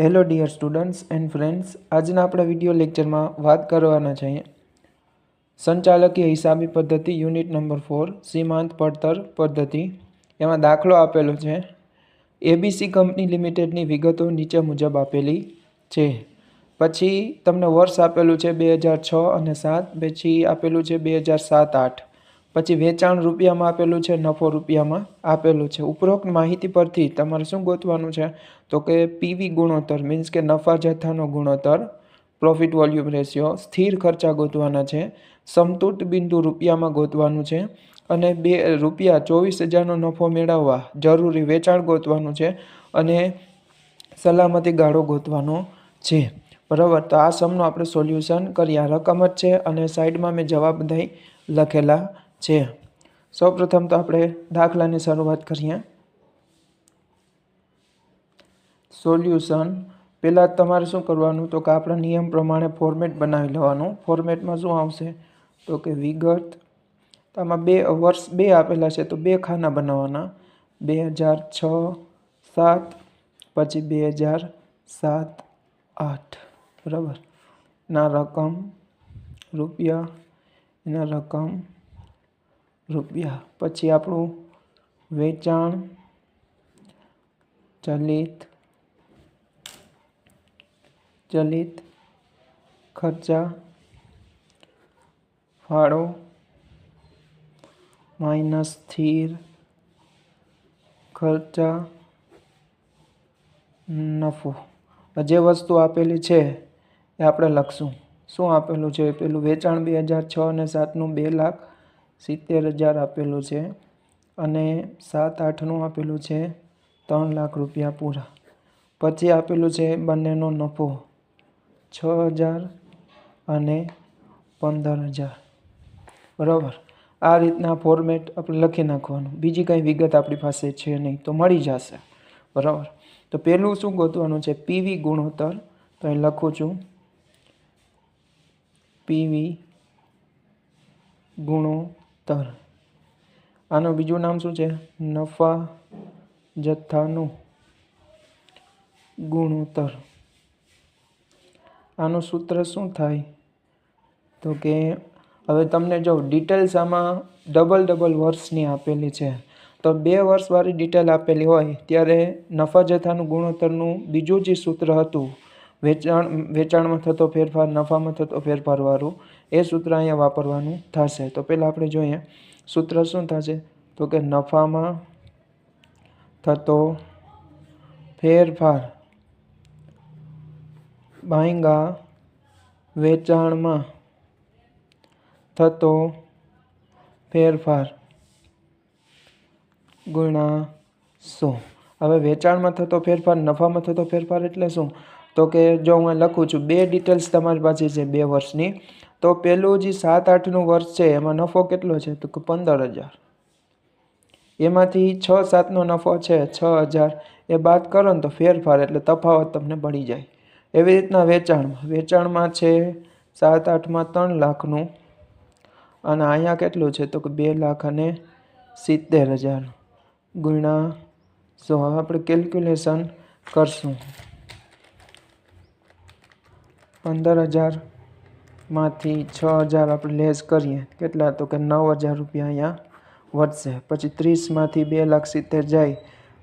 Hello dear students and friends આજના આપણા video લેક્ચરમાં વાત કરવાના છે. સંચાલકીય હિસાબી પદ્ધતિ યુનિટ નંબર ફોર સીમાંત પડતર પદ્ધતિ. એમાં દાખલો આપેલો છે. એબીસી કંપની લિમિટેડની વિગતો નીચે મુજબ આપેલી છે. પછી તમને વર્ષ આપેલું છે બે હજાર છ અને સાત. પછી આપેલું છે બે હજાર સાત, આઠ. પછી વેચાણ રૂપિયામાં આપેલું છે, નફો રૂપિયામાં આપેલું છે. ઉપરોક્ત માહિતી પરથી તમારે શું ગોતવાનું છે? તો કે પીવી ગુણોત્તર મીન્સ કે નફા જથ્થાનો ગુણોત્તર પ્રોફિટ વોલ્યુમ રેશિયો સ્થિર ખર્ચા ગોતવાના છે, સમતૂટ બિંદુ રૂપિયામાં ગોતવાનું છે અને બે રૂપિયા ચોવીસ હજારનો નફો મેળવવા જરૂરી વેચાણ ગોતવાનું છે અને સલામતી ગાળો ગોતવાનો છે. બરાબર? તો આ સમનું આપણે સોલ્યુશન કરીએ. આ રકમ જ છે અને સાઈડમાં મેં જવાબ બધા લખેલા છે. સૌપ્રથમ તો આપણે દાખલાની શરૂઆત કરીએ. સોલ્યુશન. પહેલાં તમારે શું કરવાનું? તો કે આપણા નિયમ પ્રમાણે ફોર્મેટ બનાવી લેવાનું. ફોર્મેટમાં શું આવશે? તો કે વિગત. આમાં બે વર્ષ, બે આપેલા છે, તો બે ખાના બનાવવાના. બે હજાર છ, સાત, પછી બે હજાર સાત, આઠ. બરાબર? ના રકમ રૂપિયા, એના રકમ રૂપિયા. પછી આપણું વેચાણ, ચલિત ચલિત ખર્ચા, ફાળો, માઇનસ સ્થિર ખર્ચા, નફો. જે વસ્તુ આપેલી છે એ આપણે લખશું. શું આપેલું છે? પેલું વેચાણ બે હજાર છ અને સાતનું બે લાખ સિત્તેર હજાર આપેલું છે અને સાત આઠનું આપેલું છે ત્રણ લાખ રૂપિયા પૂરા. પછી આપેલું છે બંનેનો નફો છ હજાર અને પંદર હજાર. બરાબર? આ રીતના ફોર્મેટ આપણે લખી નાખવાનું. બીજી કાંઈ વિગત આપણી પાસે છે નહીં તો મળી જશે. બરાબર? તો પહેલું શું ગોતવાનું છે? પીવી ગુણોત્તર. તો અહીં લખું છું. પીવી ગુણોત્તર આનું બીજું નામ શું છે? નફા જથ્થાનું ગુણોત્તર. આનું સૂત્ર શું થાય? તો કે હવે તમને જો ડિટેલ્સ આમાં ડબલ ડબલ વર્ષની આપેલી છે. તો બે વર્ષવાળી ડિટેલ આપેલી હોય, ત્યારે નફા જથ્થાનું ગુણોત્તરનું બીજું જે સૂત્ર હતું વેચાણ, વેચાણમાં થતો ફેરફાર, નફામાં થતો ફેરફારવાળું એ સૂત્ર અહીંયા વાપરવાનું થશે. તો પહેલાં આપણે જોઈએ, સૂત્ર શું થશે? તો કે નફામાં થતો ફેરફાર બાંયગા વેચાણમાં થતો ફેરફાર ગુણા સો હવે વેચાણમાં થતો ફેરફાર, નફામાં થતો ફેરફાર એટલે શું? તો કે જો હું લખું છું, બે ડિટેલ્સ તમારી પાસે છે બે વર્ષની, તો પહેલું જે સાત આઠનું વર્ષ છે, એમાં નફો કેટલો છે? તો કે પંદર હજાર. એમાંથી છ સાતનો નફો છે, છ હજાર. એ બાદ કરો ને તો ફેરફાર, એટલે તફાવત તમને પડી જાય. એવી રીતના વેચાણમાં. વેચાણમાં છે સાત આઠમાં ત્રણ લાખનું. અને અહીંયા કેટલું છે? તો કે બે લાખ અને સિત્તેર હજાર. ગુણ્યા સો. આપણે કેલ્ક્યુલેશન કરશું. પંદર હજારમાંથી છ હજાર આપણે લેસ કરીએ. કેટલા? તો કે નવ હજાર રૂપિયા અહીંયા વધશે. પછી ત્રીસમાંથી બે લાખ સિત્તેર જાય.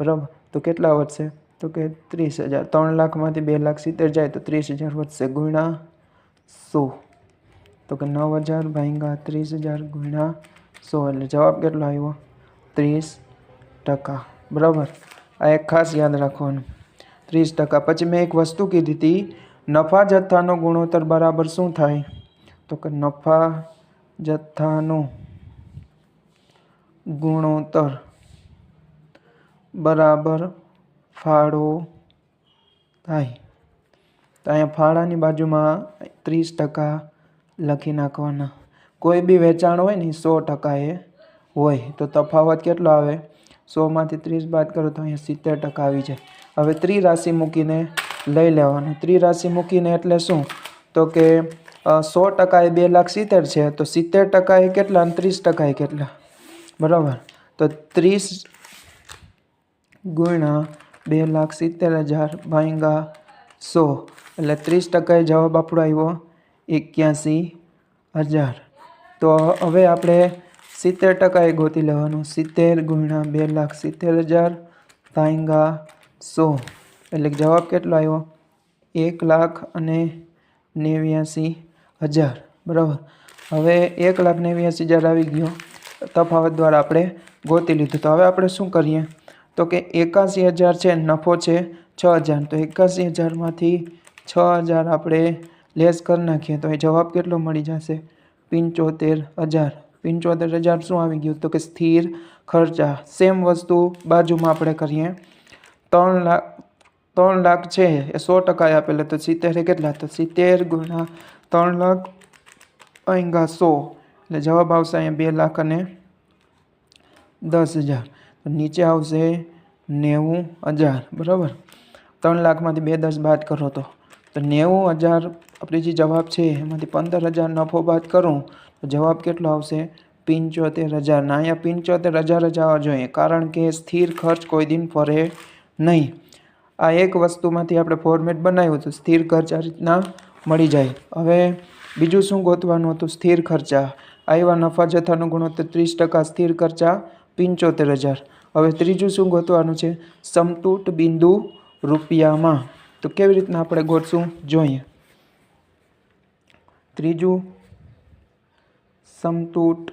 બરાબર? તો કેટલા વધશે? તો કે ત્રીસ હજાર. ત્રણ લાખમાંથી બે લાખ સિત્તેર જાય તો ત્રીસ હજાર વધશે ગુણ્યા સો. તો કે નવ હજાર ભાંગા ત્રીસ હજાર ગુણ્યા સો. એટલે જવાબ કેટલો આવ્યો? ત્રીસ ટકા. બરાબર? આ એક ખાસ યાદ રાખવાનું. ત્રીસ ટકા. પછી મેં એક વસ્તુ કીધી હતી. નફા જથ્થાનો ગુણોત્તર બરાબર શું થાય? તો કે નફા જથ્થાનો ગુણોત્તર બરાબર ફાળો થાય. તો અહીંયા ફાળાની બાજુમાં ત્રીસ ટકા લખી નાખવાના. કોઈ બી વેચાણ હોય ને સો ટકા એ હોય. તો તફાવત કેટલો આવે? સોમાંથી ત્રીસ બાદ કરો તો અહીંયા સિત્તેર ટકા આવી જાય. હવે ત્રિરાશિ મૂકીને લઈ લેવાનું. ત્રિરાશિ મૂકીને એટલે શું? તો કે સો ટકા એ બે લાખ સિત્તેર છે, તો સિત્તેર ટકા એ કેટલા અને ત્રીસ ટકા એ કેટલા? બરાબર. તો ત્રીસ ગુણ્યા બે લાખ સિત્તેર હજાર ભાંગા સો. એટલે ત્રીસ ટકાએ જવાબ આપણો આવ્યો એક્યાસી હજાર. તો હવે આપણે સિત્તેર ટકાએ ગોતી લેવાનું. સિત્તેર ગુણ્યા બે લાખ સિત્તેર હજાર ભાંગા સો. એટલે કે જવાબ કેટલો આવ્યો? એક લાખ અને નેવ્યાસી હજાર. બરાબર? હવે એક લાખ નેવ્યાસી હજાર આવી ગયો. તફાવત દ્વારા આપણે ગોતી લીધું. તો હવે આપણે શું કરીએ? તો કે એકાસી હજાર છે, નફો છે, છ હજાર. તો એકાસી હજારમાંથી છ હજાર આપણે લેસ કરી નાખીએ. તો એ જવાબ કેટલો મળી જશે? પંચોતેર હજાર. પંચોતેર હજાર શું આવી ગયું? તો કે સ્થિર ખર્ચા. સેમ વસ્તુ બાજુમાં આપણે કરીએ. ત્રણ લાખ ત્રણ લાખ છે, એ સો ટકા આપેલા તો સિત્તેર કેટલા તો સિત્તેર ગુણ્યા ત્રણ લાખ અહીંગા સો. એટલે જવાબ આવશે અહીંયા બે લાખ અને દસ હજાર. નીચે આવશે નેવું હજાર, બરાબર? ત્રણ લાખમાંથી બે દસ બાદ કરો તો. તો નેવું હજાર આપણે જે જવાબ છે, એમાંથી પંદર હજાર નફો બાદ કરું, તો જવાબ કેટલો આવશે? પંચોતેર હજાર. ના, અહીંયા પંચોતેર હજાર જ આવવા જોઈએ, કારણ કે સ્થિર ખર્ચ કોઈ દિન ફરે નહીં. આ એક વસ્તુમાંથી આપણે ફોર્મેટ બનાવ્યું હતું સ્થિર ખર્ચ આ રીતના મળી જાય. હવે બીજું શું ગોતવાનું હતું? સ્થિર ખર્ચા. આવ્યા નફા જથ્થાનો ગુણોત્તર ત્રીસ ટકા, સ્થિર ખર્ચા પંચોતેર હજાર. હવે ત્રીજું શું ગોતવાનું છે? સમતૂટ બિંદુ રૂપિયામાં. તો કેવી રીતના આપણે ગોતશું? જોઈએ. ત્રીજું, સમતૂટ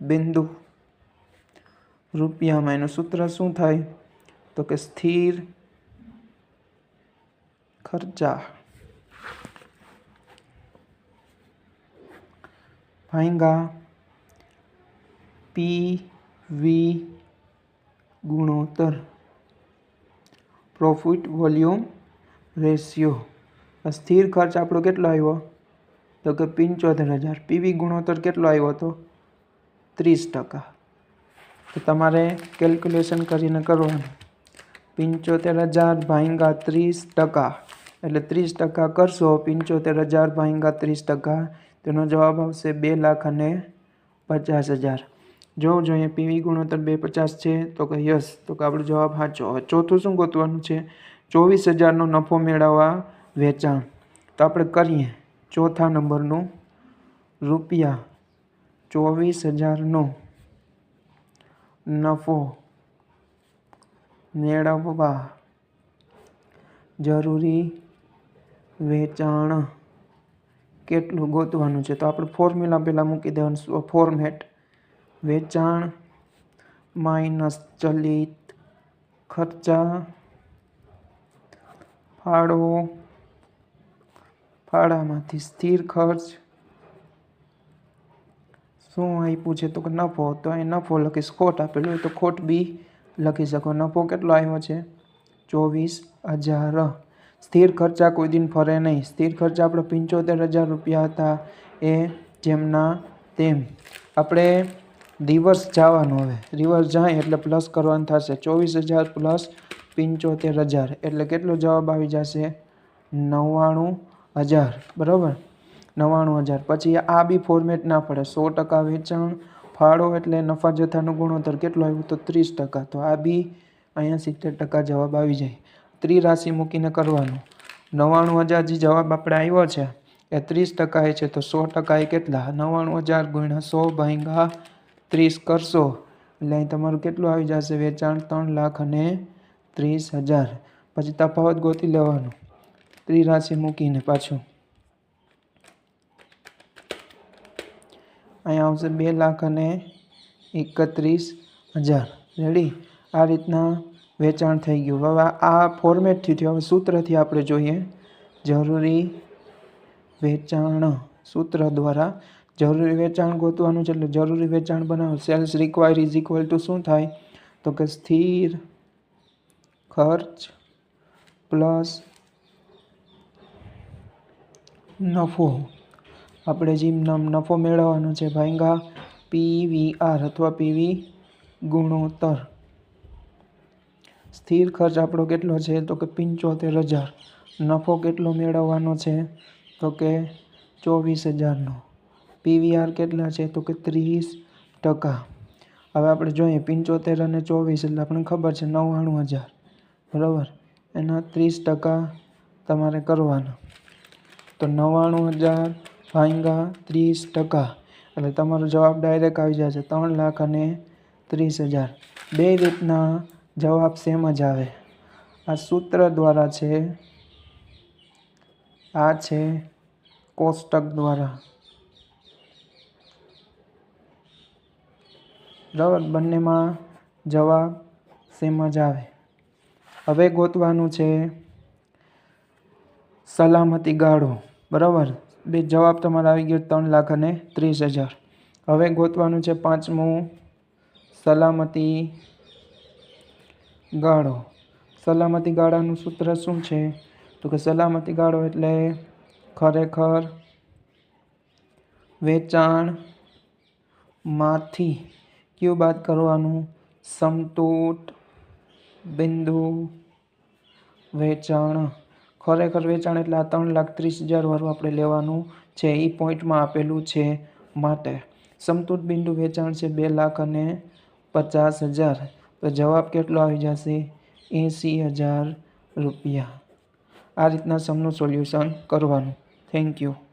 બિંદુ રૂપિયામાં. એનું સૂત્ર શું થાય? તો કે સ્થિર ખર્ચા ભાંગા પી વી ગુણોત્તર પ્રોફિટ વોલ્યુમ રેશિયો સ્થિર ખર્ચ આપણો કેટલો આવ્યો? તો કે પંચોતેર હજાર। પીવી ગુણોત્તર કેટલો આવ્યો હતો ત્રીસ ટકા। તો તમારે કેલ્ક્યુલેશન કરીને કરવાનું. પંચોતેર હજાર ભાંગા ત્રીસ ટકા. એટલે ત્રીસ ટકા કરશો, પંચોતેર હજાર ભાંગા ત્રીસ ટકા. તેનો જવાબ આવશે બે લાખ અને પચાસ હજાર. જોવું જોઈએ પીવી ગુણોત્તર બે પચાસ છે, તો કે યસ, તો કે આપણો જવાબ સાચો. ચોથું શું ગોતવાનું છે? ચોવીસ હજારનો નફો મેળવવા વેચાણ. તો આપણે કરીએ. ચોથા નંબરનું રૂપિયા. ચોવીસ હજારનો નફો મેળવવા. જરૂરી વેચાણ કેટલું ગોતવાનું છે? તો આપણે ફોર્મ્યુલા પહેલાં મૂકી દેવાનું. ફોર્મેટ વેચાણ માઇનસ ચલિત ખર્ચા ફાળો ફાળામાંથી સ્થિર ખર્ચ. શું આપ્યું છે? તો કે નફો. તો અહીં નફો લખીશ. ખોટ આપેલું હોય તો ખોટ બી લખી શકો. નફો કેટલો આવ્યો છે? ચોવીસ હજાર. સ્થિર ખર્ચા કોઈ દિન ફરે નહીં. સ્થિર ખર્ચા આપણે પંચોતેર હજાર રૂપિયા હતા એ જેમના તેમ. આપણે દિવસ જવાનું હવે. રિવર્સ જાય એટલે પ્લસ કરવાનું થશે. ચોવીસ હજાર પ્લસ પંચોતેર હજાર. એટલે કેટલો જવાબ આવી જશે? નવ્વાણું હજાર. બરાબર? નવ્વાણું હજાર. પછી આ બી ફોર્મેટ ના પડે. સો ટકા વેચાણ ફાળો એટલે નફા જથ્થાનું ગુણોત્તર કેટલો આવ્યું તો ત્રીસ ટકા. તો આ બી અહીંયા સિત્તેર ટકા જવાબ આવી જાય. ત્રિરાશિ મૂકીને કરવાનું. નવ્વાણું હજાર જે જવાબ આપણે આવ્યો છે, એ ત્રીસ ટકા એ છે તો સો ટકા એ કેટલા? નવ્વાણું હજાર ગુણ્યા સો ભાંગા ત્રીસ કરશો. એટલે અહીં તમારું કેટલું આવી જશે? વેચાણ ત્રણ લાખ અને ત્રીસ હજાર. પછી તફાવત ગોતી લેવાનું. ત્રિરાશિ મૂકીને પાછું. અહીંયા આવશે બે લાખ અને એકત્રીસ હજાર. રેડી આ રીતના વેચાણ થઈ ગયું. હવે આ ફોર્મેટથી થયું. હવે સૂત્રથી આપણે જોઈએ. જરૂરી વેચાણ. સૂત્ર દ્વારા જરૂરી વેચાણ ગોતવાનું છે એટલે જરૂરી વેચાણ બનાવો. Sales require is equal to શું થાય? તો કે સ્થિર ખર્ચ પ્લસ નફો. આપણે જે નફો મેળવવાનો છે, ભાંગા પીવીઆર અથવા પીવી ગુણોત્તર. સ્થિર ખર્ચ આપણો કેટલો છે? તો કે પંચોતેર હજાર. નફો કેટલો મેળવવાનો છે? તો કે ચોવીસ હજારનો. પીવીઆર કેટલા છે? તો કે ત્રીસ ટકા. હવે આપણે જોઈએ, પંચોતેર અને ચોવીસ, એટલે આપણને ખબર છે નવ્વાણું હજાર. બરાબર? એના ત્રીસ ટકા તમારે કરવાના. તો નવ્વાણું હજાર ભાંગા ત્રીસ ટકા. એટલે તમારો જવાબ ડાયરેક્ટ આવી જશે, ત્રણ લાખ અને ત્રીસ હજાર. બે રીતના જવાબ સેમ જ આવે. આ સૂત્ર દ્વારા છે, આ છે કોષ્ટક દ્વારા. બરાબર, બંનેમાં જવાબ સેમ જ આવે. હવે ગોતવાનું છે, સલામતી ગાળો. બરાબર? બે જવાબ તમારો આવી ગયો ત્રણ લાખ અને ત્રીસ હજાર. હવે ગોતવાનું છે પાંચમું સલામતી ગાળો. સલામતી ગાળાનું સૂત્ર શું છે? તો કે સલામતી ગાળો એટલે ખરેખર વેચાણમાંથી કયું બાદ કરવાનું? સમતૂટ બિંદુ વેચાણ. ખરેખર વેચાણ એટલે આ ત્રણ લાખ ત્રીસ હજાર વાળું આપણે લેવાનું છે. એ પોઈન્ટમાં આપેલું છે માટે. સમતૂટ બિંદુ વેચાણ છે બે લાખ અને પચાસ હજાર. તો જવાબ કેટલો આવી જશે? એંસી હજાર રૂપિયા. આ રીતના સમનું સોલ્યુશન કરવાનું. Thank you